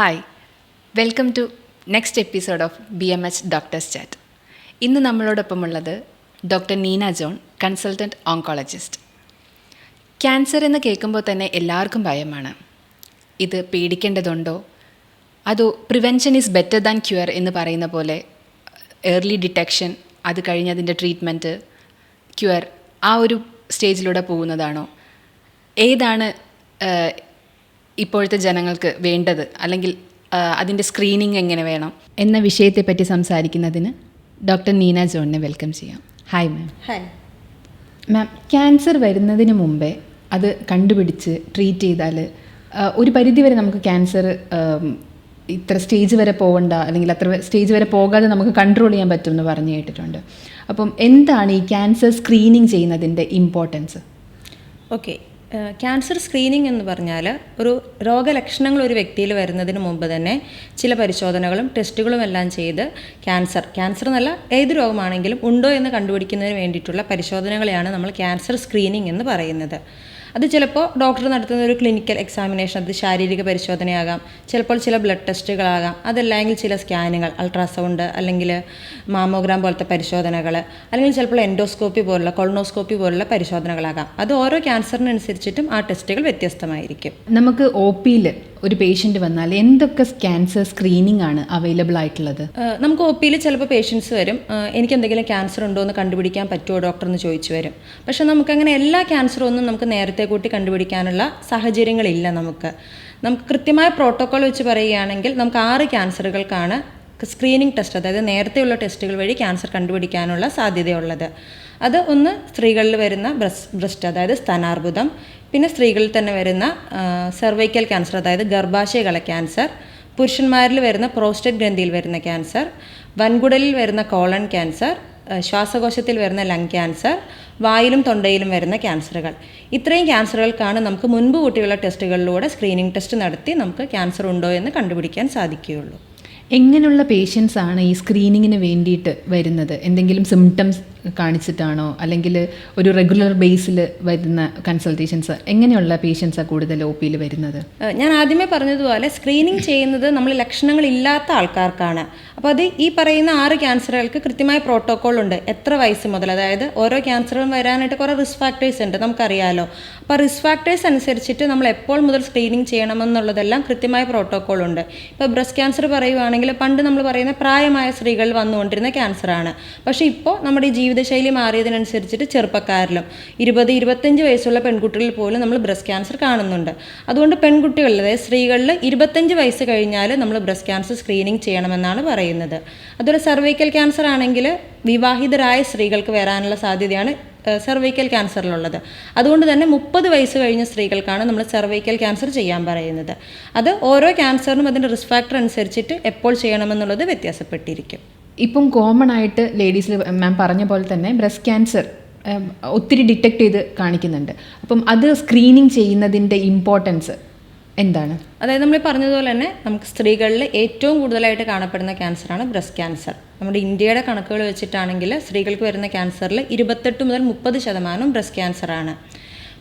Hi welcome to next episode of B M H doctors chat ഇന്ന് നമ്മളോടൊപ്പമുള്ളത് doctor Neena John consultant oncologist cancer എന്ന് കേൾക്കുമ്പോൾ തന്നെ എല്ലാവർക്കും ഭയമാണ്. ഇത് പേടിക്കേണ്ടതുണ്ടോ? അതോ prevention is better than cure എന്ന് പറയുന്ന പോലെ ഏർലി ഡിറ്റക്ഷൻ അത് കഴിഞ്ഞ് അതിന്റെ ട്രീറ്റ്മെന്റ് ക്യൂർ ആ ഒരു സ്റ്റേജിലൂടെ പോകുന്നതാണോ? ഏതാണ് ഇപ്പോഴത്തെ ജനങ്ങൾക്ക് വേണ്ടത്? അല്ലെങ്കിൽ അതിന്റെ സ്ക്രീനിങ് എങ്ങനെ വേണം? എന്ന വിഷയത്തെപ്പറ്റി സംസാരിക്കുന്നതിന് ഡോക്ടർ നീന ജോണിനെ വെൽക്കം ചെയ്യാം. Hi ma'am hi ma'am cancer വരുന്നതിന് മുമ്പേ അത് കണ്ടുപിടിച്ച് ട്രീറ്റ് ചെയ്താൽ ഒരു പരിധിവരെ നമുക്ക് ക്യാൻസർ ഇത്ര സ്റ്റേജ് വരെ പോകണ്ട അല്ലെങ്കിൽ അത്ര സ്റ്റേജ് വരെ പോകാതെ നമുക്ക് കൺട്രോൾ ചെയ്യാൻ പറ്റും എന്ന് പറഞ്ഞു കേട്ടിട്ടുണ്ട്. അപ്പം എന്താണ് ഈ ക്യാൻസർ സ്ക്രീനിങ് ചെയ്യുന്നതിന്റെ ഇമ്പോർട്ടൻസ് ഓക്കെ ക്യാൻസർ സ്ക്രീനിങ് എന്ന് പറഞ്ഞാൽ ഒരു രോഗലക്ഷണങ്ങൾ ഒരു വ്യക്തിയിൽ വരുന്നതിന് മുമ്പ് തന്നെ ചില പരിശോധനകളും ടെസ്റ്റുകളും എല്ലാം ചെയ്ത് ക്യാൻസർ ക്യാൻസർ എന്നല്ല ഏത് രോഗമാണെങ്കിലും ഉണ്ടോ എന്ന് കണ്ടുപിടിക്കുന്നതിന് വേണ്ടിയിട്ടുള്ള പരിശോധനകളെയാണ് നമ്മൾ ക്യാൻസർ സ്ക്രീനിങ് എന്ന് പറയുന്നത്. അത് ചിലപ്പോൾ ഡോക്ടർ നടത്തുന്ന ഒരു ക്ലിനിക്കൽ എക്സാമിനേഷൻ അത് ശാരീരിക പരിശോധനയാകാം. ചിലപ്പോൾ ചില ബ്ലഡ് ടെസ്റ്റുകളാകാം അതല്ലെങ്കിൽ ചില സ്കാനുകൾ അൾട്രാസൗണ്ട് അല്ലെങ്കിൽ മാമോഗ്രാം പോലത്തെ പരിശോധനകൾ അല്ലെങ്കിൽ ചിലപ്പോൾ എൻഡോസ്കോപ്പി പോലുള്ള കൊളോണോസ്കോപ്പി പോലുള്ള പരിശോധനകളാകാം. അത് ഓരോ ക്യാൻസറിനനുസരിച്ചിട്ടും ആ ടെസ്റ്റുകൾ വ്യത്യസ്തമായിരിക്കും. നമുക്ക് ഒ പിയിൽ ഒരു പേഷ്യന്റ് വന്നാൽ എന്തൊക്കെ ക്യാൻസർ സ്ക്രീനിങ് ആണ് അവൈലബിൾ ആയിട്ടുള്ളത്? നമുക്ക് ഒ പിയിൽ ചിലപ്പോൾ പേഷ്യൻസ് വരും. എനിക്ക് എന്തെങ്കിലും ക്യാൻസർ ഉണ്ടോ എന്ന് കണ്ടുപിടിക്കാൻ പറ്റുമോ ഡോക്ടർ എന്ന് ചോദിച്ചു വരും. പക്ഷേ നമുക്കങ്ങനെ എല്ലാ ക്യാൻസറും ഒന്നും നമുക്ക് നേരത്തെ കൂട്ടി കണ്ടുപിടിക്കാനുള്ള സാഹചര്യങ്ങളില്ല നമുക്ക്. നമുക്ക് കൃത്യമായ പ്രോട്ടോക്കോൾ വെച്ച് പറയുകയാണെങ്കിൽ നമുക്ക് ആറ് ക്യാൻസറുകൾക്കാണ് സ്ക്രീനിങ് ടെസ്റ്റ് അതായത് നേരത്തെയുള്ള ടെസ്റ്റുകൾ വഴി ക്യാൻസർ കണ്ടുപിടിക്കാനുള്ള സാധ്യതയുള്ളത്. അത് ഒന്ന് സ്ത്രീകളിൽ വരുന്ന ബ്രസ്റ്റ് ബ്രസ്റ്റ് അതായത് സ്തനാർബുദം പിന്നെ സ്ത്രീകളിൽ തന്നെ വരുന്ന സെർവൈക്കൽ ക്യാൻസർ അതായത് ഗർഭാശയകള ക്യാൻസർ പുരുഷന്മാരിൽ വരുന്ന പ്രോസ്റ്റേറ്റ് ഗ്രന്ഥിയിൽ വരുന്ന ക്യാൻസർ വൻകുടലിൽ വരുന്ന കോളൺ ക്യാൻസർ ശ്വാസകോശത്തിൽ വരുന്ന ലങ് ക്യാൻസർ വായിലും തൊണ്ടയിലും വരുന്ന ക്യാൻസറുകൾ. ഇത്രയും ക്യാൻസറുകൾക്കാണ് നമുക്ക് മുൻപ് കൂട്ടിയുള്ള ടെസ്റ്റുകളിലൂടെ സ്ക്രീനിങ് ടെസ്റ്റ് നടത്തി നമുക്ക് ക്യാൻസർ ഉണ്ടോ എന്ന് കണ്ടുപിടിക്കാൻ സാധിക്കുകയുള്ളൂ. എങ്ങനെയുള്ള പേഷ്യൻസ് ആണ് ഈ സ്ക്രീനിങ്ങിന് വേണ്ടിയിട്ട് വരുന്നത്? എന്തെങ്കിലും സിംറ്റംസ് കാണിച്ചിട്ടാണോ? അല്ലെങ്കിൽ ഒരു റെഗുലർ ബേസിൽ വരുന്ന കൺസൾട്ടേഷൻസ് എങ്ങനെയുള്ള പേഷ്യൻസാണ് കൂടുതൽ ഒ പിയിൽ വരുന്നത്? ഞാൻ ആദ്യമേ പറഞ്ഞതുപോലെ സ്ക്രീനിങ് ചെയ്യുന്നത് നമ്മൾ ലക്ഷണങ്ങളില്ലാത്ത ആൾക്കാർക്കാണ്. അപ്പോൾ അത് ഈ പറയുന്ന ആറ് ക്യാൻസറുകൾക്ക് കൃത്യമായ പ്രോട്ടോക്കോൾ ഉണ്ട്. എത്ര വയസ്സ് മുതൽ അതായത് ഓരോ ക്യാൻസറും വരാനായിട്ട് കുറേ റിസ്ക് ഫാക്ടേഴ്സ് ഉണ്ട് നമുക്കറിയാലോ. അപ്പോൾ റിസ്ക് ഫാക്ടേഴ്സ് അനുസരിച്ചിട്ട് നമ്മൾ എപ്പോൾ മുതൽ സ്ക്രീനിങ് ചെയ്യണമെന്നുള്ളതെല്ലാം കൃത്യമായ പ്രോട്ടോക്കോൾ ഉണ്ട്. ഇപ്പോൾ ബ്രസ്റ്റ് ക്യാൻസർ പറയുവാണെങ്കിൽ പണ്ട് നമ്മൾ പറയുന്ന പ്രായമായ സ്ത്രീകൾ വന്നുകൊണ്ടിരുന്ന ക്യാൻസറാണ് പക്ഷേ ഇപ്പോൾ നമ്മുടെ ഈ ജീവിതശൈലി മാറിയതിനനുസരിച്ചിട്ട് ചെറുപ്പക്കാരിലും ഇരുപത് ഇരുപത്തഞ്ച് വയസ്സുള്ള പെൺകുട്ടികളിൽ പോലും നമ്മൾ ബ്രസ്റ്റ് ക്യാൻസർ കാണുന്നുണ്ട്. അതുകൊണ്ട് പെൺകുട്ടികളിൽ അതായത് സ്ത്രീകളിൽ ഇരുപത്തഞ്ച് വയസ്സ് കഴിഞ്ഞാൽ നമ്മൾ ബ്രസ്റ്റ് ക്യാൻസർ സ്ക്രീനിങ് ചെയ്യണമെന്നാണ് പറയുന്നത്. അതുപോലെ സർവൈക്കൽ ക്യാൻസർ ആണെങ്കിൽ വിവാഹിതരായ സ്ത്രീകൾക്ക് വരാനുള്ള സാധ്യതയാണ് സെർവൈക്കൽ ക്യാൻസറിലുള്ളത്. അതുകൊണ്ട് തന്നെ മുപ്പത് വയസ്സ് കഴിഞ്ഞ സ്ത്രീകൾക്കാണ് നമ്മൾ സെർവൈക്കൽ ക്യാൻസർ ചെയ്യാൻ പറയുന്നത്. അത് ഓരോ ക്യാൻസറിനും അതിന്റെ റിസ്ക് ഫാക്ടർ അനുസരിച്ചിട്ട് എപ്പോൾ ചെയ്യണമെന്നുള്ളത് വ്യത്യാസപ്പെട്ടിരിക്കും. ഇപ്പം കോമൺ ആയിട്ട് ലേഡീസിൽ മാം പറഞ്ഞ പോലെ തന്നെ ബ്രസ്റ്റ് ക്യാൻസർ ഒത്തിരി ഡിറ്റക്ട് ചെയ്ത് കാണിക്കുന്നുണ്ട്. അപ്പം അത് സ്ക്രീനിങ് ചെയ്യുന്നതിന്റെ ഇമ്പോർട്ടൻസ് എന്താണ്? അതായത് നമ്മൾ പറഞ്ഞതുപോലെ തന്നെ നമുക്ക് സ്ത്രീകളിൽ ഏറ്റവും കൂടുതലായിട്ട് കാണപ്പെടുന്ന ക്യാൻസറാണ് ബ്രസ്റ്റ് ക്യാൻസർ നമ്മുടെ ഇന്ത്യയുടെ കണക്കുകൾ വെച്ചിട്ടാണെങ്കിൽ സ്ത്രീകൾക്ക് വരുന്ന ക്യാൻസറിൽ ഇരുപത്തെട്ട് മുതൽ മുപ്പത് ശതമാനം ബ്രസ്റ്റ് ക്യാൻസറാണ്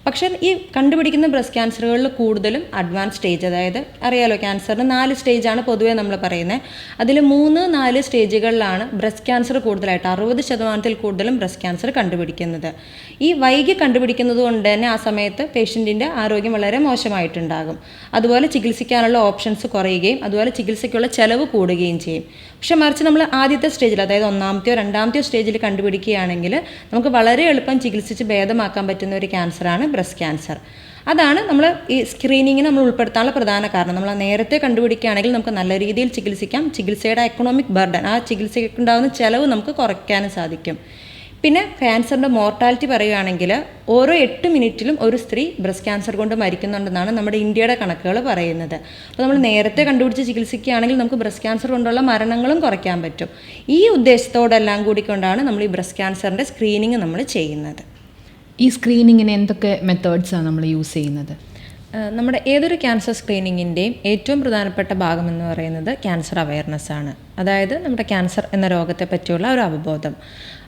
പക്ഷേ ഈ കണ്ടുപിടിക്കുന്ന ബ്രസ്റ്റ് ക്യാൻസറുകളിൽ കൂടുതലും അഡ്വാൻസ് സ്റ്റേജ് അതായത് അറിയാലോ ക്യാൻസറിന് നാല് സ്റ്റേജാണ് പൊതുവേ നമ്മൾ പറയുന്നത് അതിൽ മൂന്ന് നാല് സ്റ്റേജുകളിലാണ് ബ്രസ്റ്റ് ക്യാൻസർ കൂടുതലായിട്ട് അറുപത് ശതമാനത്തിൽ കൂടുതലും ബ്രസ്റ്റ് ക്യാൻസർ കണ്ടുപിടിക്കുന്നത്. ഈ വൈകി കണ്ടുപിടിക്കുന്നത് കൊണ്ട് തന്നെ ആ സമയത്ത് പേഷ്യന്റിന്റെ ആരോഗ്യം വളരെ മോശമായിട്ടുണ്ടാകും. അതുപോലെ ചികിത്സിക്കാനുള്ള ഓപ്ഷൻസ് കുറയുകയും അതുപോലെ ചികിത്സയ്ക്കുള്ള ചെലവ് കൂടുകയും ചെയ്യും. പക്ഷെ മറിച്ച് നമ്മൾ ആദ്യത്തെ സ്റ്റേജിൽ അതായത് ഒന്നാമത്തെയോ രണ്ടാമത്തെയോ സ്റ്റേജിൽ കണ്ടുപിടിക്കുകയാണെങ്കിൽ നമുക്ക് വളരെ എളുപ്പം ചികിത്സിച്ച് ഭേദമാക്കാൻ പറ്റുന്ന ഒരു ക്യാൻസറാണ് ബ്രസ്റ്റ് ക്യാൻസർ. അതാണ് നമ്മൾ ഈ സ്ക്രീനിങ്ങിന് നമ്മൾ ഉൾപ്പെടുത്താനുള്ള പ്രധാന കാരണം. നമ്മൾ നേരത്തെ കണ്ടുപിടിക്കുകയാണെങ്കിൽ നമുക്ക് നല്ല രീതിയിൽ ചികിത്സിക്കാം. ചികിത്സയുടെ എക്കണോമിക് ബർഡൻ ആ ചികിത്സയ്ക്കുണ്ടാകുന്ന ചിലവ് നമുക്ക് കുറയ്ക്കാനും സാധിക്കും. പിന്നെ ക്യാൻസറിന്റെ മോർട്ടാലിറ്റി പറയുകയാണെങ്കിൽ ഓരോ എട്ട് മിനിറ്റിലും ഒരു സ്ത്രീ ബ്രസ്റ്റ് ക്യാൻസർ കൊണ്ട് മരിക്കുന്നുണ്ടെന്നാണ് നമ്മുടെ ഇന്ത്യയുടെ കണക്കുകൾ പറയുന്നത്. അപ്പോൾ നമ്മൾ നേരത്തെ കണ്ടുപിടിച്ച് ചികിത്സിക്കുകയാണെങ്കിൽ നമുക്ക് ബ്രസ്റ്റ് ക്യാൻസർ കൊണ്ടുള്ള മരണങ്ങളും കുറയ്ക്കാൻ പറ്റും. ഈ ഉദ്ദേശത്തോടെല്ലാം കൂടി കൊണ്ടാണ് നമ്മൾ ഈ ബ്രസ്റ്റ് ക്യാൻസറിന്റെ സ്ക്രീനിങ് നമ്മൾ ചെയ്യുന്നത്. ഈ സ്ക്രീനിങ്ങിന് എന്തൊക്കെ മെത്തേഡ്സാണ് നമ്മൾ യൂസ് ചെയ്യുന്നത്? നമ്മുടെ ഏതൊരു ക്യാൻസർ സ്ക്രീനിങ്ങിന്റെയും ഏറ്റവും പ്രധാനപ്പെട്ട ഭാഗം എന്ന് പറയുന്നത് ക്യാൻസർ അവയർനെസ് ആണ്. അതായത് നമ്മുടെ ക്യാൻസർ എന്ന രോഗത്തെ പറ്റിയുള്ള ഒരു അവബോധം.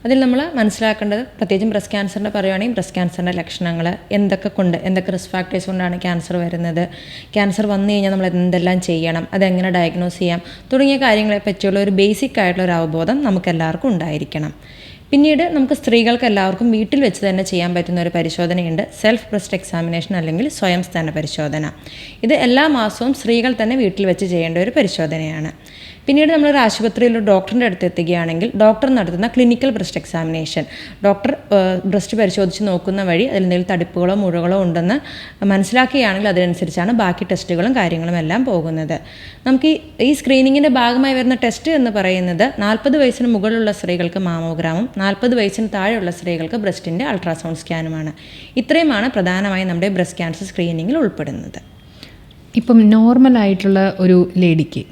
അതിൽ നമ്മൾ മനസ്സിലാക്കേണ്ടത് പ്രത്യേകിച്ചും ബ്രസ്റ്റ് ക്യാൻസറിന്റെ പറയുകയാണെങ്കിൽ ബ്രസ്റ്റ് ക്യാൻസറിന്റെ ലക്ഷണങ്ങൾ എന്തൊക്കെ കൊണ്ട് എന്തൊക്കെ റിസ്ക് ഫാക്ടേഴ്സ് കൊണ്ടാണ് ക്യാൻസർ വരുന്നത് ക്യാൻസർ വന്നു കഴിഞ്ഞാൽ നമ്മൾ എന്തെല്ലാം ചെയ്യണം അതെങ്ങനെ ഡയഗ്നോസ് ചെയ്യാം തുടങ്ങിയ കാര്യങ്ങളെ പറ്റിയുള്ള ഒരു ബേസിക് ആയിട്ടുള്ള ഒരു അവബോധം നമുക്കെല്ലാവർക്കും ഉണ്ടായിരിക്കണം. പിന്നീട് നമുക്ക് സ്ത്രീകൾക്ക് എല്ലാവർക്കും വീട്ടിൽ വെച്ച് തന്നെ ചെയ്യാൻ പറ്റുന്ന ഒരു പരിശോധനയുണ്ട്. സെൽഫ് ബ്രസ്റ്റ് എക്സാമിനേഷൻ അല്ലെങ്കിൽ സ്വയം സ്ഥാന പരിശോധന. ഇത് എല്ലാ മാസവും സ്ത്രീകൾ തന്നെ വീട്ടിൽ വെച്ച് ചെയ്യേണ്ട ഒരു പരിശോധനയാണ്. പിന്നീട് നമ്മളൊരു ആശുപത്രിയിൽ ഒരു ഡോക്ടറിന്റെ അടുത്ത് എത്തുകയാണെങ്കിൽ ഡോക്ടർ നടത്തുന്ന clinical breast examination doctor breast പരിശോധിച്ച് നോക്കുന്ന വഴി അതിൽ എന്തെങ്കിലും തടിപ്പുകളോ മുഴകളോ ഉണ്ടെന്ന് മനസ്സിലാക്കുകയാണെങ്കിൽ അതിനനുസരിച്ചാണ് ബാക്കി ടെസ്റ്റുകളും കാര്യങ്ങളും എല്ലാം പോകുന്നത്. നമുക്ക് ഈ ഈ സ്ക്രീനിങ്ങിന്റെ ഭാഗമായി വരുന്ന ടെസ്റ്റ് എന്ന് പറയുന്നത് നാൽപ്പത് വയസ്സിന് മുകളിലുള്ള സ്ത്രീകൾക്ക് മാമോഗ്രാമും നാൽപ്പത് വയസ്സിന് താഴെയുള്ള സ്ത്രീകൾക്ക് ബ്രസ്റ്റിന്റെ അൾട്രാസൗണ്ട് സ്കാനുമാണ് ഇത്രയുമാണ് പ്രധാനമായും നമ്മുടെ ബ്രസ്റ്റ് ക്യാൻസർ സ്ക്രീനിങ്ങിൽ ഉൾപ്പെടുന്നത്. ഇപ്പം നോർമൽ ആയിട്ടുള്ള ഒരു ലേഡിക്ക്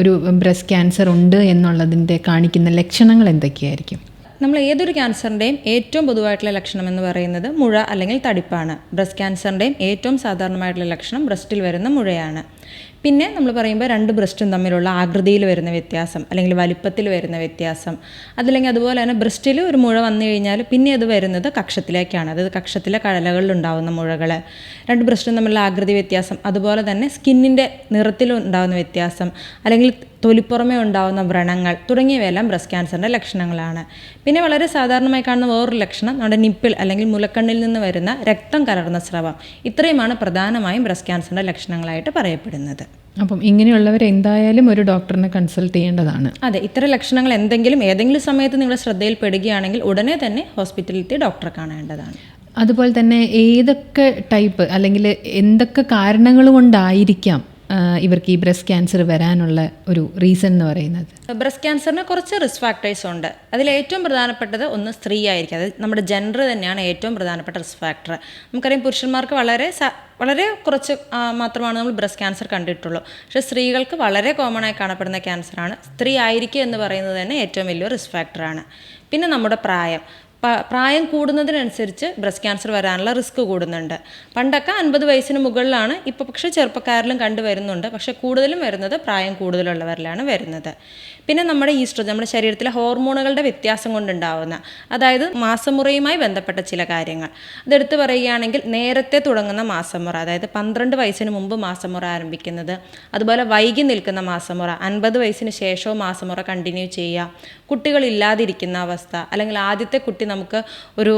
ഒരു ബ്രസ്റ്റ് ക്യാൻസർ ഉണ്ട് എന്നുള്ളതിന്റെ കാണിക്കുന്ന ലക്ഷണങ്ങൾ എന്തൊക്കെയായിരിക്കും? നമ്മൾ ഏതൊരു ക്യാൻസറിന്റെയും ഏറ്റവും പൊതുവായിട്ടുള്ള ലക്ഷണം എന്ന് പറയുന്നത് മുഴ അല്ലെങ്കിൽ തടിപ്പാണ്. ബ്രസ്റ്റ് ക്യാൻസറിന്റെയും ഏറ്റവും സാധാരണമായിട്ടുള്ള ലക്ഷണം ബ്രസ്റ്റിൽ വരുന്ന മുഴയാണ്. പിന്നെ നമ്മൾ പറയുമ്പോൾ രണ്ട് ബ്രസ്റ്റും തമ്മിലുള്ള ആകൃതിയിൽ വരുന്ന വ്യത്യാസം അല്ലെങ്കിൽ വലിപ്പത്തിൽ വരുന്ന വ്യത്യാസം. അതല്ലെങ്കിൽ അതുപോലെ തന്നെ ബ്രസ്റ്റിൽ ഒരു മുഴ വന്നു കഴിഞ്ഞാൽ പിന്നെ അത് വരുന്നത് കക്ഷത്തിലേക്കാണ്. അതായത് കക്ഷത്തിലെ കഴലകളിൽ ഉണ്ടാകുന്ന മുഴകൾ. രണ്ട് ബ്രസ്റ്റും തമ്മിലുള്ള ആകൃതി വ്യത്യാസം. അതുപോലെ തന്നെ സ്കിന്നിന്റെ നിറത്തിൽ ഉണ്ടാകുന്ന വ്യത്യാസം അല്ലെങ്കിൽ തൊലിപ്പുറമേ ഉണ്ടാകുന്ന വ്രണങ്ങൾ തുടങ്ങിയവയെല്ലാം ബ്രസ്റ്റ് ക്യാൻസറിന്റെ ലക്ഷണങ്ങളാണ്. പിന്നെ വളരെ സാധാരണമായി കാണുന്ന വേറൊരു ലക്ഷണം നമ്മുടെ നിപ്പിൾ അല്ലെങ്കിൽ മുലക്കണ്ണിൽ നിന്ന് വരുന്ന രക്തം കലർന്ന സ്രവം. ഇത്രയുമാണ് പ്രധാനമായും ബ്രസ്റ്റ് ക്യാൻസറിന്റെ ലക്ഷണങ്ങളായിട്ട് പറയപ്പെടുന്നത്. അപ്പം ഇങ്ങനെയുള്ളവർ എന്തായാലും ഒരു ഡോക്ടറിനെ കൺസൾട്ട് ചെയ്യേണ്ടതാണ്. അതെ ഇത്തരം ലക്ഷണങ്ങൾ എന്തെങ്കിലും ഏതെങ്കിലും സമയത്ത് നിങ്ങളുടെ ശ്രദ്ധയിൽപ്പെടുകയാണെങ്കിൽ ഉടനെ തന്നെ ഹോസ്പിറ്റലിലെത്തി ഡോക്ടറെ കാണേണ്ടതാണ്. അതുപോലെ തന്നെ ഏതൊക്കെ ടൈപ്പ് അല്ലെങ്കിൽ എന്തൊക്കെ കാരണങ്ങൾ കൊണ്ടായിരിക്കാം ഇവർക്ക് ഈ ബ്രസ്റ്റ് ക്യാൻസർ വരാനുള്ള ഒരു റീസൺ എന്ന് പറയുന്നത്. ബ്രസ്റ്റ് ക്യാൻസറിന് കുറച്ച് റിസ്ക് ഫാക്ടേഴ്സ് ഉണ്ട്. അതിൽ ഏറ്റവും പ്രധാനപ്പെട്ടത് ഒന്ന് സ്ത്രീ ആയിരിക്കും അതായത് നമ്മുടെ ജെൻഡർ തന്നെയാണ് ഏറ്റവും പ്രധാനപ്പെട്ട റിസ്ക് ഫാക്ടർ നമുക്കറിയാം പുരുഷന്മാർക്ക് വളരെ വളരെ കുറച്ച് മാത്രമാണ് നമ്മൾ ബ്രസ്റ്റ് ക്യാൻസർ കണ്ടിട്ടുള്ളൂ. പക്ഷേ സ്ത്രീകൾക്ക് വളരെ കോമൺ ആയി കാണപ്പെടുന്ന ക്യാൻസറാണ്. സ്ത്രീ ആയിരിക്കുക എന്ന് പറയുന്നത് തന്നെ ഏറ്റവും വലിയ റിസ്ക് ഫാക്ടറാണ്. പിന്നെ നമ്മുടെ പ്രായം. പ്രായം കൂടുന്നതിനനുസരിച്ച് ബ്രസ്റ്റ് ക്യാൻസർ വരാനുള്ള റിസ്ക് കൂടുന്നുണ്ട്. പണ്ടൊക്കെ അൻപത് വയസ്സിന് മുകളിലാണ് ഇപ്പോൾ പക്ഷേ ചെറുപ്പക്കാരിലും കണ്ടുവരുന്നുണ്ട്. പക്ഷേ കൂടുതലും വരുന്നത് പ്രായം കൂടുതലുള്ളവരിലാണ് വരുന്നത്. പിന്നെ നമ്മുടെ ഈസ്ട്രോജൻ നമ്മുടെ ശരീരത്തിലെ ഹോർമോണുകളുടെ വ്യത്യാസം കൊണ്ടുണ്ടാവുന്ന അതായത് മാസമുറയുമായി ബന്ധപ്പെട്ട ചില കാര്യങ്ങൾ. അതെടുത്ത് പറയുകയാണെങ്കിൽ നേരത്തെ തുടങ്ങുന്ന മാസമുറ അതായത് പന്ത്രണ്ട് വയസ്സിന് മുമ്പ് മാസമുറ ആരംഭിക്കുന്നത് അതുപോലെ വൈകി നിൽക്കുന്ന മാസമുറ അൻപത് വയസ്സിന് ശേഷവും മാസമുറ കണ്ടിന്യൂ ചെയ്യുക കുട്ടികളില്ലാതിരിക്കുന്ന അവസ്ഥ അല്ലെങ്കിൽ ആദ്യത്തെ കുട്ടി നമുക്ക് ഒരു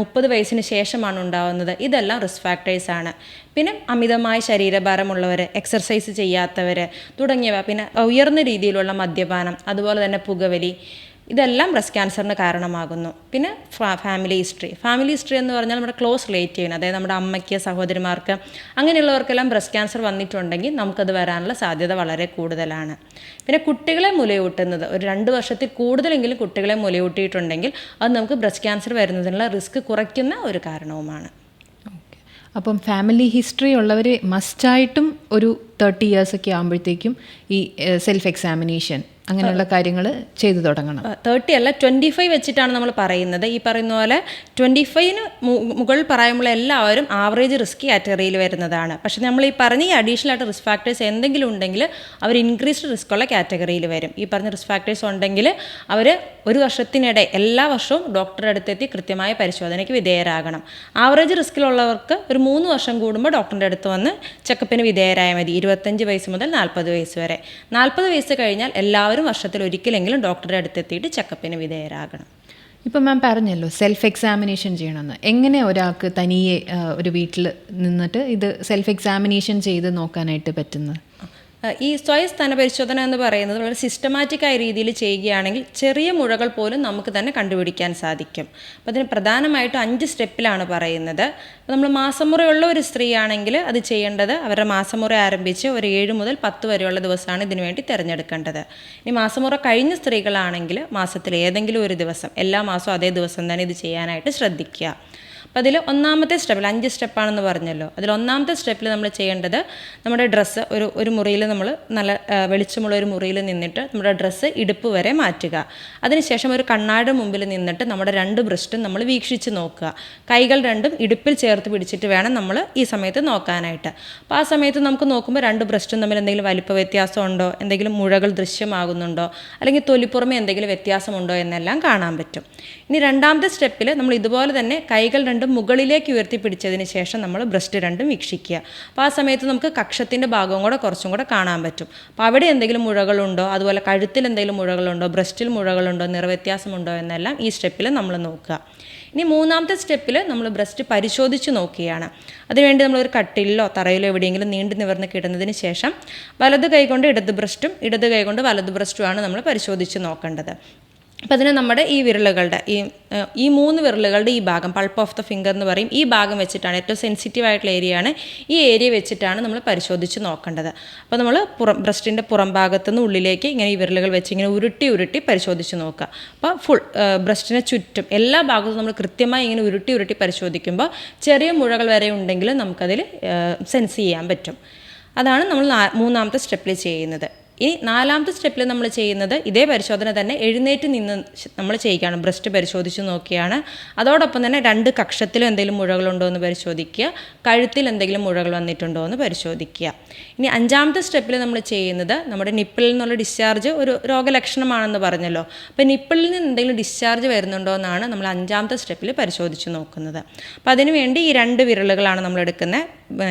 മുപ്പത് വയസ്സിന് ശേഷമാണ് ഉണ്ടാവുന്നത് ഇതെല്ലാം റിസ്ക് ഫാക്ടേഴ്സ് ആണ്. പിന്നെ അമിതമായ ശരീരഭാരമുള്ളവർ എക്സർസൈസ് ചെയ്യാത്തവർ തുടങ്ങിയവ പിന്നെ ഉയർന്ന രീതിയിലുള്ള മദ്യപാനം അതുപോലെ തന്നെ പുകവലി ഇതെല്ലാം ബ്രസ്റ്റ് ക്യാൻസറിന് കാരണമാകുന്നു. പിന്നെ ഫാമിലി ഹിസ്റ്ററി ഫാമിലി ഹിസ്റ്ററി എന്ന് പറഞ്ഞാൽ നമ്മുടെ ക്ലോസ് റിലേറ്റീവിന് അതായത് നമ്മുടെ അമ്മയ്ക്ക് സഹോദരിമാർക്ക് അങ്ങനെയുള്ളവർക്കെല്ലാം ബ്രസ്റ്റ് ക്യാൻസർ വന്നിട്ടുണ്ടെങ്കിൽ നമുക്കത് വരാനുള്ള സാധ്യത വളരെ കൂടുതലാണ്. പിന്നെ കുട്ടികളെ മുലയൂട്ടുന്നത് ഒരു രണ്ട് വർഷത്തിൽ കൂടുതലെങ്കിലും കുട്ടികളെ മുലയൂട്ടിയിട്ടുണ്ടെങ്കിൽ അത് നമുക്ക് ബ്രസ്റ്റ് ക്യാൻസർ വരുന്നതിനുള്ള റിസ്ക് കുറയ്ക്കുന്ന ഒരു കാരണവുമാണ്. അപ്പം ഫാമിലി ഹിസ്റ്ററി ഉള്ളവർ മസ്റ്റായിട്ടും ഒരു തേർട്ടി ഇയേഴ്സ് ഒക്കെ ആകുമ്പോഴത്തേക്കും ഈ സെൽഫ് എക്സാമിനേഷൻ അങ്ങനെയുള്ള കാര്യങ്ങൾ ചെയ്തു തുടങ്ങണം. തേർട്ടി അല്ല ട്വന്റി ഫൈവ് വെച്ചിട്ടാണ് നമ്മൾ പറയുന്നത്. ഈ പറയുന്ന പോലെ ട്വന്റി ഫൈവിന് മുകളിൽ പറയുമ്പോൾ എല്ലാവരും ആവറേജ് റിസ്ക് കാറ്റഗറിയിൽ വരുന്നതാണ്. പക്ഷെ നമ്മൾ ഈ പറഞ്ഞ ഈ അഡീഷണൽ ആയിട്ട് റിസ്ക് ഫാക്ടേഴ്സ് എന്തെങ്കിലും ഉണ്ടെങ്കിൽ അവർ ഇൻക്രീസ്ഡ് റിസ്ക് ഉള്ള കാറ്റഗറിയിൽ വരും. ഈ പറഞ്ഞ റിസ്ക് ഫാക്ടേഴ്സ് ഉണ്ടെങ്കിൽ അവർ ഒരു വർഷത്തിനിടെ എല്ലാ വർഷവും ഡോക്ടറുടെ അടുത്തെത്തി കൃത്യമായ പരിശോധനയ്ക്ക് വിധേയരാകണം. ആവറേജ് റിസ്കിലുള്ളവർക്ക് ഒരു മൂന്ന് വർഷം കൂടുമ്പോൾ ഡോക്ടറിന്റെ അടുത്ത് വന്ന് ചെക്കപ്പിന് വിധേയരായാൽ മതി. ഇരുപത്തഞ്ച് വയസ്സ് മുതൽ നാൽപ്പത് വയസ്സ് വരെ. നാൽപ്പത് വയസ്സ് കഴിഞ്ഞാൽ എല്ലാവരും വർഷത്തിൽ ഒരിക്കലെങ്കിലും ഡോക്ടറുടെ അടുത്തെത്തിയിട്ട് ചെക്കപ്പിന് വിധേയരാകണം. ഇപ്പം മാം പറഞ്ഞല്ലോ സെൽഫ് എക്സാമിനേഷൻ ചെയ്യണമെന്ന്. എങ്ങനെ ഒരാൾക്ക് തനിയെ ഒരു വീട്ടിൽ നിന്നിട്ട് ഇത് സെൽഫ് എക്സാമിനേഷൻ ചെയ്ത് നോക്കാനായിട്ട് പറ്റുന്നത്? ഈ സ്വയം പരിശോധന എന്ന് പറയുന്നത് വളരെ സിസ്റ്റമാറ്റിക്കായ രീതിയിൽ ചെയ്യുകയാണെങ്കിൽ ചെറിയ മുഴകൾ പോലും നമുക്ക് തന്നെ കണ്ടുപിടിക്കാൻ സാധിക്കും. അപ്പോൾ അതിന് പ്രധാനമായിട്ടും അഞ്ച് സ്റ്റെപ്പിലാണ് പറയുന്നത്. നമ്മൾ മാസമുറയുള്ള ഒരു സ്ത്രീയാണെങ്കിൽ അത് ചെയ്യേണ്ടത് അവരുടെ മാസമുറ ആരംഭിച്ച് ഒരു ഏഴ് മുതൽ പത്ത് വരെയുള്ള ദിവസമാണ് ഇതിനു വേണ്ടി തിരഞ്ഞെടുക്കേണ്ടത്. ഇനി മാസമുറ കഴിഞ്ഞ സ്ത്രീകളാണെങ്കിൽ മാസത്തിൽ ഏതെങ്കിലും ഒരു ദിവസം എല്ലാ മാസവും അതേ ദിവസം തന്നെ ഇത് ചെയ്യാനായിട്ട് ശ്രദ്ധിക്കുക. അപ്പോൾ അതിൽ ഒന്നാമത്തെ സ്റ്റെപ്പിൽ അഞ്ച് സ്റ്റെപ്പാണെന്ന് പറഞ്ഞല്ലോ. അതിൽ ഒന്നാമത്തെ സ്റ്റെപ്പിൽ നമ്മൾ ചെയ്യേണ്ടത് നമ്മുടെ ഡ്രസ്സ് ഒരു ഒരു മുറിയിൽ നമ്മൾ നല്ല വെളിച്ചമുള്ള ഒരു മുറിയിൽ നിന്നിട്ട് നമ്മുടെ ഡ്രസ്സ് ഇടുപ്പ് വരെ മാറ്റുക. അതിനുശേഷം ഒരു കണ്ണാടി മുമ്പിൽ നിന്നിട്ട് നമ്മുടെ രണ്ട് ബ്രസ്റ്റും നമ്മൾ വീക്ഷിച്ച് നോക്കുക. കൈകൾ രണ്ടും ഇടുപ്പിൽ ചേർത്ത് പിടിച്ചിട്ട് വേണം നമ്മൾ ഈ സമയത്ത് നോക്കാനായിട്ട്. അപ്പോൾ ആ സമയത്ത് നമുക്ക് നോക്കുമ്പോൾ രണ്ട് ബ്രസ്റ്റും തമ്മിൽ എന്തെങ്കിലും വലിപ്പ വ്യത്യാസമുണ്ടോ എന്തെങ്കിലും മുഴകൾ ദൃശ്യമാകുന്നുണ്ടോ? അല്ലെങ്കിൽ തൊലിപ്പുറമേ എന്തെങ്കിലും വ്യത്യാസമുണ്ടോ എന്നെല്ലാം കാണാൻ പറ്റും. ഇനി രണ്ടാമത്തെ സ്റ്റെപ്പിൽ നമ്മൾ ഇതുപോലെ തന്നെ കൈകൾ രണ്ടും മുകളിലേക്ക് ഉയർത്തി പിടിച്ചതിന് ശേഷം നമ്മൾ ബ്രസ്റ്റ് രണ്ടും വീക്ഷിക്കുക. അപ്പോൾ ആ സമയത്ത് നമുക്ക് കക്ഷത്തിന്റെ ഭാഗവും കൂടെ കുറച്ചും കൂടെ കാണാൻ പറ്റും. അപ്പോൾ അവിടെ എന്തെങ്കിലും മുഴകളുണ്ടോ? അതുപോലെ കഴുത്തിൽ എന്തെങ്കിലും മുഴകളുണ്ടോ? ബ്രസ്റ്റിൽ മുഴകളുണ്ടോ? നിറവ്യത്യാസമുണ്ടോ എന്നെല്ലാം ഈ സ്റ്റെപ്പിൽ നമ്മൾ നോക്കുക. ഇനി മൂന്നാമത്തെ സ്റ്റെപ്പിൽ നമ്മൾ ബ്രസ്റ്റ് പരിശോധിച്ച് നോക്കുകയാണ്. അതിനുവേണ്ടി ഒരു കട്ടിലോ തറയിലോ എവിടെയെങ്കിലും നീണ്ടു നിവർന്ന് കിടന്നതിന് ശേഷം വലത് കൈകൊണ്ട് ഇടത് ബ്രസ്റ്റും ഇടത് കൈകൊണ്ട് വലത് ബ്രസ്റ്റുമാണ് നമ്മൾ പരിശോധിച്ച് നോക്കേണ്ടത്. അപ്പോൾ അതിന് നമ്മുടെ ഈ വിരലുകളുടെ ഈ ഈ മൂന്ന് വിരലുകളുടെ ഈ ഭാഗം പൾപ്പ് ഓഫ് ദ ഫിംഗർ എന്ന് പറയും ഈ ഭാഗം വെച്ചിട്ടാണ് ഏറ്റവും സെൻസിറ്റീവ് ആയിട്ടുള്ള ഏരിയ ആണ്. ഈ ഏരിയ വെച്ചിട്ടാണ് നമ്മൾ പരിശോധിച്ച് നോക്കേണ്ടത്. അപ്പോൾ നമ്മൾ പുറം ബ്രസ്റ്റിന്റെ പുറം ഭാഗത്തു നിന്ന് ഉള്ളിലേക്ക് ഇങ്ങനെ ഈ വിരലുകൾ വെച്ച് ഇങ്ങനെ ഉരുട്ടി ഉരുട്ടി പരിശോധിച്ച് നോക്കുക. അപ്പോൾ ഫുൾ ബ്രസ്റ്റിന് ചുറ്റും എല്ലാ ഭാഗത്തും നമ്മൾ കൃത്യമായി ഇങ്ങനെ ഉരുട്ടി ഉരുട്ടി പരിശോധിക്കുമ്പോൾ ചെറിയ മുഴകൾ വരെ ഉണ്ടെങ്കിൽ നമുക്കതിൽ സെൻസ് ചെയ്യാൻ പറ്റും. അതാണ് നമ്മൾ മൂന്നാമത്തെ സ്റ്റെപ്പിൽ ചെയ്യുന്നത്. ഇനി നാലാമത്തെ സ്റ്റെപ്പിൽ നമ്മൾ ചെയ്യുന്നത് ഇതേ പരിശോധന തന്നെ എഴുന്നേറ്റ് നിന്ന് നമ്മൾ ചെയ്യുകയാണ് ബ്രസ്റ്റ് പരിശോധിച്ച് നോക്കിയാണ്. അതോടൊപ്പം തന്നെ രണ്ട് കക്ഷത്തിലും എന്തെങ്കിലും മുഴകളുണ്ടോ എന്ന് പരിശോധിക്കുക. കഴുത്തിൽ എന്തെങ്കിലും മുഴകൾ വന്നിട്ടുണ്ടോ എന്ന് പരിശോധിക്കുക. ഇനി അഞ്ചാമത്തെ സ്റ്റെപ്പിൽ നമ്മൾ ചെയ്യുന്നത് നമ്മുടെ നിപ്പിളിൽ നിന്നുള്ള ഡിസ്ചാർജ് ഒരു രോഗലക്ഷണമാണെന്ന് പറഞ്ഞല്ലോ. അപ്പോൾ നിപ്പിളിൽ നിന്ന് എന്തെങ്കിലും ഡിസ്ചാർജ് വരുന്നുണ്ടോ എന്നാണ് നമ്മൾ അഞ്ചാമത്തെ സ്റ്റെപ്പിൽ പരിശോധിച്ച് നോക്കുന്നത്. അപ്പോൾ അതിനുവേണ്ടി ഈ രണ്ട് വിരലുകളാണ് നമ്മൾ എടുക്കുന്നത്.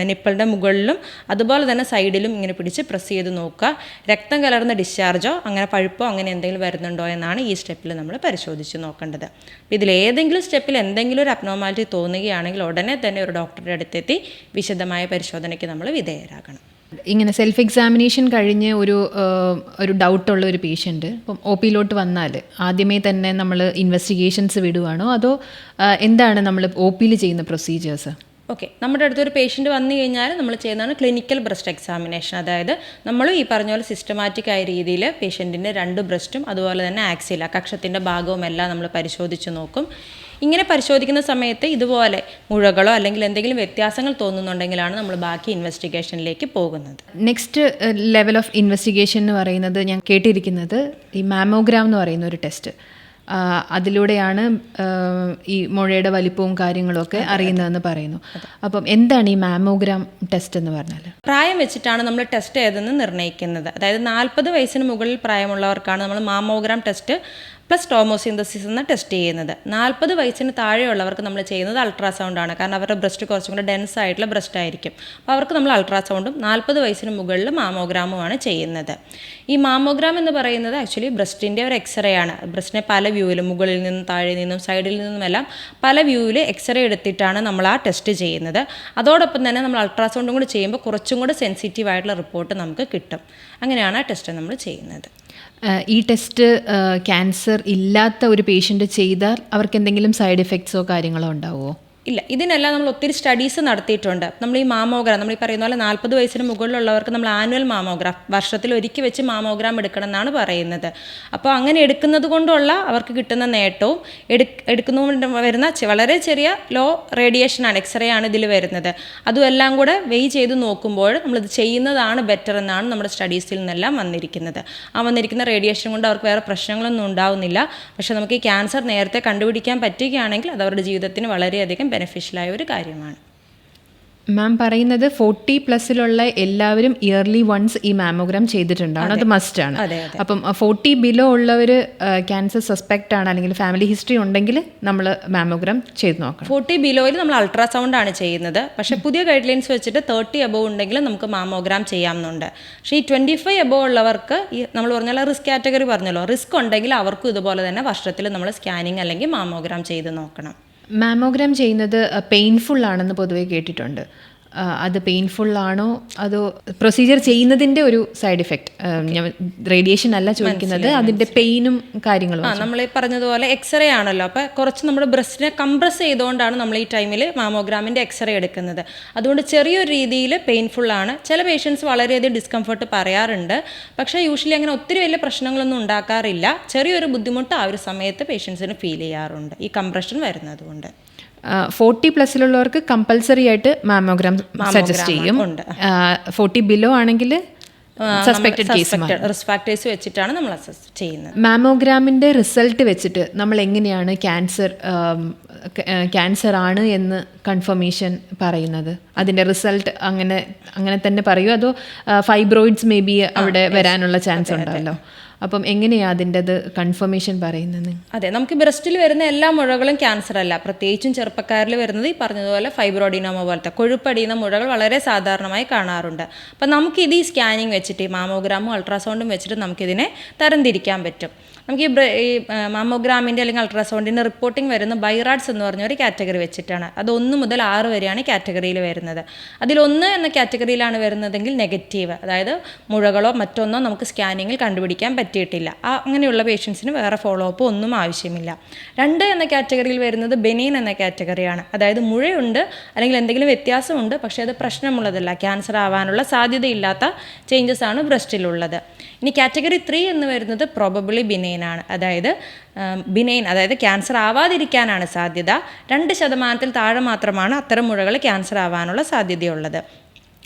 നിപ്പിളിന്റെ മുകളിലും അതുപോലെ തന്നെ സൈഡിലും ഇങ്ങനെ പിടിച്ച് പ്രസ് ചെയ്ത് നോക്കുക. രക്തം കലർന്ന ഡിസ്ചാർജോ അങ്ങനെ പഴുപ്പോ അങ്ങനെ എന്തെങ്കിലും വരുന്നുണ്ടോ എന്നാണ് ഈ സ്റ്റെപ്പിൽ നമ്മൾ പരിശോധിച്ച് നോക്കേണ്ടത്. അപ്പോൾ ഇതിൽ ഏതെങ്കിലും സ്റ്റെപ്പിൽ എന്തെങ്കിലും ഒരു അബ്നോർമാലിറ്റി തോന്നുകയാണെങ്കിൽ ഉടനെ തന്നെ ഒരു ഡോക്ടറുടെ അടുത്തെത്തി വിശദമായ പരിശോധനയ്ക്ക് നമ്മൾ വിധേയരാകണം. ഇങ്ങനെ സെൽഫ് എക്സാമിനേഷൻ കഴിഞ്ഞ് ഒരു ഒരു ഡൗട്ടുള്ള ഒരു പേഷ്യന്റ് ഇപ്പം ഒ പിയിലോട്ട് വന്നാൽ ആദ്യമേ തന്നെ നമ്മൾ ഇൻവെസ്റ്റിഗേഷൻസ് വിടുവാണോ? അതോ എന്താണ് നമ്മൾ ഒ പിയിൽ ചെയ്യുന്ന പ്രൊസീജിയേഴ്സ് ഓക്കെ നമ്മുടെ അടുത്തൊരു പേഷ്യന്റ് വന്നു കഴിഞ്ഞാൽ നമ്മൾ ചെയ്യുന്നതാണ് ക്ലിനിക്കൽ ബ്രസ്റ്റ് എക്സാമിനേഷൻ അതായത് നമ്മൾ ഈ പറഞ്ഞ പോലെ സിസ്റ്റമാറ്റിക് ആയ രീതിയിൽ പേഷ്യന്റിന്റെ രണ്ട് ബ്രസ്റ്റും അതുപോലെ തന്നെ ആക്സില കക്ഷത്തിന്റെ ഭാഗവും എല്ലാം നമ്മൾ പരിശോധിച്ച് നോക്കും. ഇങ്ങനെ പരിശോധിക്കുന്ന സമയത്ത് ഇതുപോലെ മുഴകളോ അല്ലെങ്കിൽ എന്തെങ്കിലും വ്യത്യാസങ്ങൾ തോന്നുന്നുണ്ടെങ്കിലാണ് നമ്മൾ ബാക്കി ഇൻവെസ്റ്റിഗേഷനിലേക്ക് പോകുന്നത്. നെക്സ്റ്റ് ലെവൽ ഓഫ് ഇൻവെസ്റ്റിഗേഷൻ എന്ന് പറയുന്നത് ഞാൻ കേട്ടിരിക്കുന്നത് ഈ മാമോഗ്രാം എന്ന് പറയുന്ന ഒരു ടെസ്റ്റ് അതിലൂടെയാണ് ഈ മുഴയുടെ വലിപ്പവും കാര്യങ്ങളും ഒക്കെ അറിയുന്നതെന്ന് പറയുന്നു. അപ്പം എന്താണ് ഈ മാമോഗ്രാം ടെസ്റ്റ് എന്ന് പറഞ്ഞാൽ പ്രായം വെച്ചിട്ടാണ് നമ്മൾ ടെസ്റ്റ് ഏതെന്ന് നിർണയിക്കുന്നത്. അതായത് നാൽപ്പത് വയസ്സിന് മുകളിൽ പ്രായമുള്ളവർക്കാണ് നമ്മൾ മാമോഗ്രാം ടെസ്റ്റ് പ്ലസ് ടോമോസിന്തസിസ് എന്ന് ടെസ്റ്റ് ചെയ്യുന്നത്. നാൽപ്പത് വയസ്സിന് താഴെയുള്ളവർക്ക് നമ്മൾ ചെയ്യുന്നത് അൾട്രാസൗണ്ട് ആണ്. കാരണം അവരുടെ ബ്രസ്റ്റ് കുറച്ചും കൂടെ ഡെൻസ് ആയിട്ടുള്ള ബ്രസ്റ്റ് ആയിരിക്കും. അപ്പോൾ അവർക്ക് നമ്മൾ അൾട്രാസൗണ്ടും നാൽപ്പത് വയസ്സിന് മുകളിൽ മാമോഗ്രാമുമാണ് ചെയ്യുന്നത്. ഈ മാമോഗ്രാം എന്ന് പറയുന്നത് ആക്ച്വലി ബ്രസ്റ്റിന്റെ ഒരു എക്സ്റേ ആണ്. ബ്രസ്റ്റിനെ പല വ്യൂവിലും മുകളിൽ നിന്നും താഴെ നിന്നും സൈഡിൽ നിന്നുമെല്ലാം പല വ്യൂവിൽ എക്സ്റേ എടുത്തിട്ടാണ് നമ്മൾ ആ ടെസ്റ്റ് ചെയ്യുന്നത്. അതോടൊപ്പം തന്നെ നമ്മൾ അൾട്രാസൗണ്ടും കൂടി ചെയ്യുമ്പോൾ കുറച്ചും കൂടെ സെൻസിറ്റീവ് ആയിട്ടുള്ള റിപ്പോർട്ട് നമുക്ക് കിട്ടും. അങ്ങനെയാണ് ആ ടെസ്റ്റ് നമ്മൾ ചെയ്യുന്നത്. ഈ ടെസ്റ്റ് ക്യാൻസർ ഇല്ലാത്ത ഒരു പേഷ്യന്റ് ചെയ്താൽ അവർക്ക് എന്തെങ്കിലും സൈഡ് എഫക്ട്സോ കാര്യങ്ങളോ ഉണ്ടാവുമോ? ഇല്ല ഇതിനെല്ലാം നമ്മൾ ഒത്തിരി സ്റ്റഡീസ് നടത്തിയിട്ടുണ്ട്. നമ്മൾ ഈ മാമോഗ്രാം നമ്മൾ ഈ പറയുന്ന പോലെ നാൽപ്പത് വയസ്സിന് മുകളിലുള്ളവർക്ക് നമ്മൾ ആനുവൽ മാമോഗ്രാം വർഷത്തിൽ ഒരിക്കൽ വെച്ച് മാമോഗ്രാം എടുക്കണം എന്നാണ് പറയുന്നത്. അപ്പോൾ അങ്ങനെ എടുക്കുന്നത് കൊണ്ടുള്ള അവർക്ക് കിട്ടുന്ന നേട്ടവും എടു എടുക്കുന്നതുകൊണ്ട് വരുന്ന വളരെ ചെറിയ ലോ റേഡിയേഷനാണ് എക്സ്റേ ആണ് ഇതിൽ വരുന്നത്. അതുമെല്ലാം കൂടെ വെയ് ചെയ്ത് നോക്കുമ്പോൾ നമ്മളിത് ചെയ്യുന്നതാണ് ബെറ്റർ എന്നാണ് നമ്മുടെ സ്റ്റഡീസിൽ നിന്നെല്ലാം വന്നിരിക്കുന്നത്. ആ വന്നിരിക്കുന്ന റേഡിയേഷൻ കൊണ്ട് അവർക്ക് വേറെ പ്രശ്നങ്ങളൊന്നും ഉണ്ടാവുന്നില്ല. പക്ഷേ നമുക്ക് ഈ ക്യാൻസർ നേരത്തെ കണ്ടുപിടിക്കാൻ പറ്റുകയാണെങ്കിൽ അത് അവരുടെ ജീവിതത്തിന് വളരെയധികം ബെനിഫിഷ്യലായ ഒരു കാര്യമാണ്. മാം പറയുന്നത് ഫോർട്ടി പ്ലസ്സിലുള്ള എല്ലാവരും ഇയർലി വൺസ് ഈ മാമോഗ്രാം ചെയ്തിട്ടുണ്ടാണ് അത് മസ്റ്റ് ആണ്. അപ്പം ഫോർട്ടി ബിലോ ഉള്ളവർ ക്യാൻസർ സസ്പെക്റ്റ് ആണ് അല്ലെങ്കിൽ ഫാമിലി ഹിസ്റ്ററി ഉണ്ടെങ്കിൽ നമ്മൾ മാമോഗ്രാം ചെയ്ത് നോക്കണം. ഫോർട്ടി ബിലോയിൽ നമ്മൾ അൾട്രാസൗണ്ട് ആണ് ചെയ്യുന്നത്. പക്ഷേ പുതിയ ഗൈഡ് ലൈൻസ് വെച്ചിട്ട് തേർട്ടി എബോവ് ഉണ്ടെങ്കിൽ നമുക്ക് മാമോഗ്രാം ചെയ്യാമെന്നുണ്ട്. പക്ഷേ ഈ ട്വന്റി ഫൈവ് എബോവ് ഉള്ളവർക്ക് ഈ നമ്മൾ പറഞ്ഞാൽ റിസ്ക് കാറ്റഗറി പറഞ്ഞല്ലോ. റിസ്ക് ഉണ്ടെങ്കിൽ അവർക്കും ഇതുപോലെ തന്നെ വർഷത്തിൽ നമ്മൾ സ്കാനിങ് അല്ലെങ്കിൽ മാമോഗ്രാം ചെയ്ത് നോക്കണം. മാമോഗ്രാം ചെയ്യുന്നത് പെയിൻഫുൾ ആണെന്ന് പൊതുവേ കേട്ടിട്ടുണ്ട്. അത് പെയിൻഫുൾ ആണോ? അതോ പ്രൊസീജിയർ ചെയ്യുന്നതിന്റെ ഒരു സൈഡ് ഇഫക്റ്റ് ഞാൻ റേഡിയേഷൻ അല്ല ചോദിക്കുന്നത്. അതിന്റെ പെയിനും കാര്യങ്ങളും നമ്മൾ ഈ പറഞ്ഞതുപോലെ എക്സ്റേ ആണല്ലോ. അപ്പോൾ കുറച്ച് നമ്മുടെ ബ്രസ്റ്റിനെ കംപ്രസ് ചെയ്തുകൊണ്ടാണ് നമ്മൾ ഈ ടൈമിൽ മാമോഗ്രാമിന്റെ എക്സ്റേ എടുക്കുന്നത്. അതുകൊണ്ട് ചെറിയൊരു രീതിയിൽ പെയിൻഫുൾ ആണ്. ചില പേഷ്യൻസ് വളരെയധികം ഡിസ്കംഫർട്ട് പറയാറുണ്ട്. പക്ഷേ യൂഷ്വലി അങ്ങനെ ഒത്തിരി വലിയ പ്രശ്നങ്ങളൊന്നും ഉണ്ടാക്കാറില്ല. ചെറിയൊരു ബുദ്ധിമുട്ട് ആ ഒരു സമയത്ത് പേഷ്യൻസിന് ഫീൽ ചെയ്യാറുണ്ട്. ഈ കംപ്രഷൻ വരുന്നത് കൊണ്ട്. ഫോർട്ടി പ്ലസ്സിലുള്ളവർക്ക് കമ്പൽസറി ആയിട്ട് മാമോഗ്രാം സജസ്റ്റ് ചെയ്യും. ഫോർട്ടി ബിലോ ആണെങ്കിൽ സസ്പെക്റ്റഡ് കേസ് റിസ്ക് ഫാക്ടേഴ്സ് വെച്ചിട്ടാണ് നമ്മൾ അസസ് ചെയ്യുന്നത്. മാമോഗ്രാമിന്റെ റിസൾട്ട് വെച്ചിട്ട് നമ്മൾ എങ്ങനെയാണ് ക്യാൻസർ ക്യാൻസർ ആണ് എന്ന് കൺഫർമേഷൻ പറയുന്നത്. അതിന്റെ റിസൾട്ട് അങ്ങനെ അങ്ങനെ തന്നെ പറയൂ. അതോ ഫൈബ്രോയിഡ്സ് മേ ബി അവിടെ വരാനുള്ള ചാൻസ് ഉണ്ടല്ലോ. അപ്പം എങ്ങനെയാണ് അതിന്റെത് കൺഫർമേഷൻ പറയുന്നത്? അതെ നമുക്ക് ബ്രസ്റ്റിൽ വരുന്ന എല്ലാ മുഴകളും ക്യാൻസർ അല്ല. പ്രത്യേകിച്ചും ചെറുപ്പക്കാരിൽ വരുന്നത് ഈ പറഞ്ഞതുപോലെ ഫൈബ്രോഡിനോമ പോലത്തെ കൊഴുപ്പടിയുന്ന മുഴകൾ വളരെ സാധാരണമായി കാണാറുണ്ട്. അപ്പം നമുക്കിത് ഈ സ്കാനിങ് വെച്ചിട്ട് മാമോഗ്രാമും അൾട്രാസൗണ്ടും വെച്ചിട്ട് നമുക്കിതിനെ തരംതിരിക്കാൻ പറ്റും. നമുക്ക് ഈ മാമോഗ്രാമിന്റെ അല്ലെങ്കിൽ അൾട്രാസൗണ്ടിന്റെ റിപ്പോർട്ടിംഗ് വരുന്ന ബൈറാഡ്സ് എന്ന് പറഞ്ഞ ഒരു കാറ്റഗറി വെച്ചിട്ടാണ്. അത് ഒന്ന് മുതൽ ആറ് വരെയാണ് കാറ്റഗറിയിൽ വരുന്നത്. അതിലൊന്ന് എന്ന കാറ്റഗറിയിലാണ് വരുന്നതെങ്കിൽ നെഗറ്റീവ് അതായത് മുഴകളോ മറ്റൊന്നോ നമുക്ക് സ്കാനിങ്ങിൽ കണ്ടുപിടിക്കാൻ പറ്റിയിട്ടില്ല. ആ അങ്ങനെയുള്ള പേഷ്യൻസിന് വേറെ ഫോളോ അപ്പ് ഒന്നും ആവശ്യമില്ല. രണ്ട് എന്ന കാറ്റഗറിയിൽ വരുന്നത് ബെനീൻ എന്ന കാറ്റഗറിയാണ് അതായത് മുഴയുണ്ട് അല്ലെങ്കിൽ എന്തെങ്കിലും വ്യത്യാസമുണ്ട് പക്ഷേ അത് പ്രശ്നമുള്ളതല്ല. ക്യാൻസർ ആവാനുള്ള സാധ്യതയില്ലാത്ത ചേഞ്ചസ് ആണ് ബ്രസ്റ്റിലുള്ളത് ഇനി കാറ്റഗറി ത്രീ എന്ന് വരുന്നത് പ്രോബബിളി ബിനെയിൻ ആണ് അതായത് ബിനെയിൻ അതായത് ക്യാൻസർ ആവാതിരിക്കാനാണ് സാധ്യത. രണ്ട് ശതമാനത്തിൽ താഴെ മാത്രമാണ് അത്തരം മുഴകൾ ക്യാൻസർ ആവാനുള്ള സാധ്യതയുള്ളത്.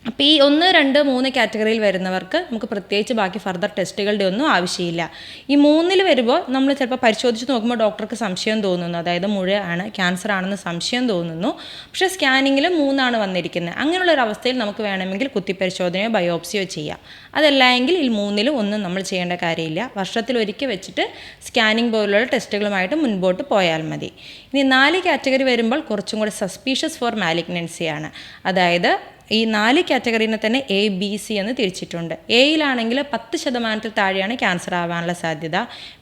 അപ്പോൾ ഈ ഒന്ന് രണ്ട് മൂന്ന് കാറ്റഗറിയിൽ വരുന്നവർക്ക് നമുക്ക് പ്രത്യേകിച്ച് ബാക്കി ഫർദർ ടെസ്റ്റുകളുടെ ഒന്നും ആവശ്യമില്ല. ഈ മൂന്നിൽ വരുമ്പോൾ നമ്മൾ ചിലപ്പോൾ പരിശോധിച്ച് നോക്കുമ്പോൾ ഡോക്ടർക്ക് സംശയം തോന്നുന്നു. അതായത് മുഴ ആണ് ക്യാൻസർ ആണെന്ന് സംശയം തോന്നുന്നു. പക്ഷേ സ്കാനിങ്ങിൽ മൂന്നാണ് വന്നിരിക്കുന്നത് അങ്ങനെയുള്ള ഒരു അവസ്ഥയിൽ നമുക്ക് വേണമെങ്കിൽ കുത്തിപ്പരിശോധനയോ ബയോപ്സിയോ ചെയ്യാം. അതല്ല എങ്കിൽ ഈ മൂന്നിലും ഒന്നും നമ്മൾ ചെയ്യേണ്ട കാര്യമില്ല. വർഷത്തിൽ ഒരിക്കൽ വെച്ചിട്ട് സ്കാനിങ് പോലുള്ള ടെസ്റ്റുകളുമായിട്ട് മുൻപോട്ട് പോയാൽ മതി. ഇനി നാല് കാറ്റഗറി വരുമ്പോൾ കുറച്ചും കൂടി സസ്പീഷ്യസ് ഫോർ മാലിഗ്നൻസിയാണ്. അതായത് ഈ നാല് കാറ്റഗറീനെ തന്നെ എ ബി സി എന്ന് തിരിച്ചിട്ടുണ്ട്. എയിലാണെങ്കിൽ പത്ത് ശതമാനത്തിൽ താഴെയാണ് ക്യാൻസർ ആവാനുള്ള സാധ്യത.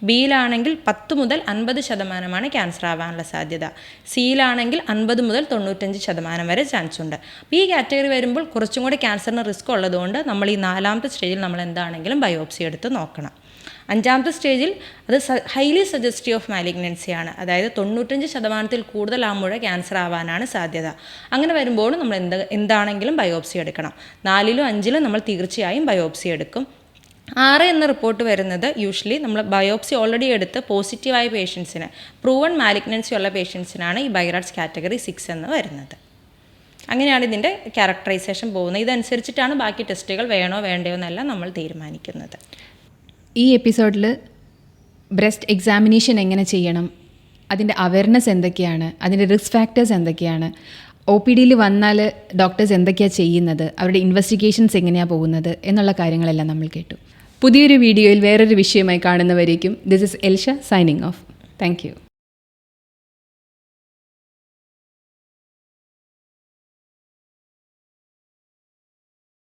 ബിയിലാണെങ്കിൽ പത്ത് മുതൽ അൻപത് ശതമാനമാണ് ക്യാൻസർ ആവാനുള്ള സാധ്യത. സിയിലാണെങ്കിൽ അൻപത് മുതൽ തൊണ്ണൂറ്റഞ്ച് ശതമാനം വരെ ചാൻസ് ഉണ്ട്. അപ്പോൾ ഈ കാറ്റഗറി വരുമ്പോൾ കുറച്ചും കൂടി ക്യാൻസറിന് റിസ്ക് ഉള്ളതുകൊണ്ട് നമ്മൾ ഈ നാലാമത്തെ സ്റ്റേജിൽ നമ്മൾ എന്താണെങ്കിലും ബയോപ്സി എടുത്ത് നോക്കണം. അഞ്ചാമത്തെ സ്റ്റേജിൽ അത് ഹൈലി സജസ്റ്റീവ് ഓഫ് മാലിഗ്നൻസി ആണ്. അതായത് തൊണ്ണൂറ്റഞ്ച് ശതമാനത്തിൽ കൂടുതൽ ആ മുഴ ക്യാൻസർ ആവാനാണ് സാധ്യത. അങ്ങനെ വരുമ്പോൾ നമ്മൾ എന്ത് എന്താണെങ്കിലും ബയോപ്സി എടുക്കണം. നാലിലും അഞ്ചിലും നമ്മൾ തീർച്ചയായും ബയോപ്സി എടുക്കും. ആറ് എന്ന റിപ്പോർട്ട് വരുന്നത് യൂഷ്വലി നമ്മൾ ബയോപ്സി ഓൾറെഡി എടുത്ത് പോസിറ്റീവായ പേഷ്യൻസിന് പ്രൂവൺ മാലിഗ്നൻസി ഉള്ള പേഷ്യൻസിനാണ് ഈ ബൈറാഡ്സ് കാറ്റഗറി സിക്സ് എന്ന് വരുന്നത്. അങ്ങനെയാണ് ഇതിന്റെ ക്യാരക്ടറൈസേഷൻ പോകുന്നത്. ഇതനുസരിച്ചിട്ടാണ് ബാക്കി ടെസ്റ്റുകൾ വേണോ വേണ്ടയോ എന്നെല്ലാം നമ്മൾ തീരുമാനിക്കുന്നത്. ഈ എപ്പിസോഡിൽ ബ്രസ്റ്റ് എക്സാമിനേഷൻ എങ്ങനെ ചെയ്യണം? അതിന്റെ അവയർനെസ് എന്തൊക്കെയാണ്? അതിന്റെ റിസ്ക് ഫാക്ടേഴ്സ് എന്തൊക്കെയാണ്? ഒ പി ഡിയിൽ വന്നാൽ ഡോക്ടേഴ്സ് എന്തൊക്കെയാണ് ചെയ്യുന്നത്? അവരുടെ ഇൻവെസ്റ്റിഗേഷൻസ് എങ്ങനെയാണ് പോകുന്നത്? എന്നുള്ള കാര്യങ്ങളെല്ലാം നമ്മൾ കേട്ടു. പുതിയൊരു വീഡിയോയിൽ വേറൊരു വിഷയമായി കാണുന്നവരേക്കും. This is Elsha signing off thank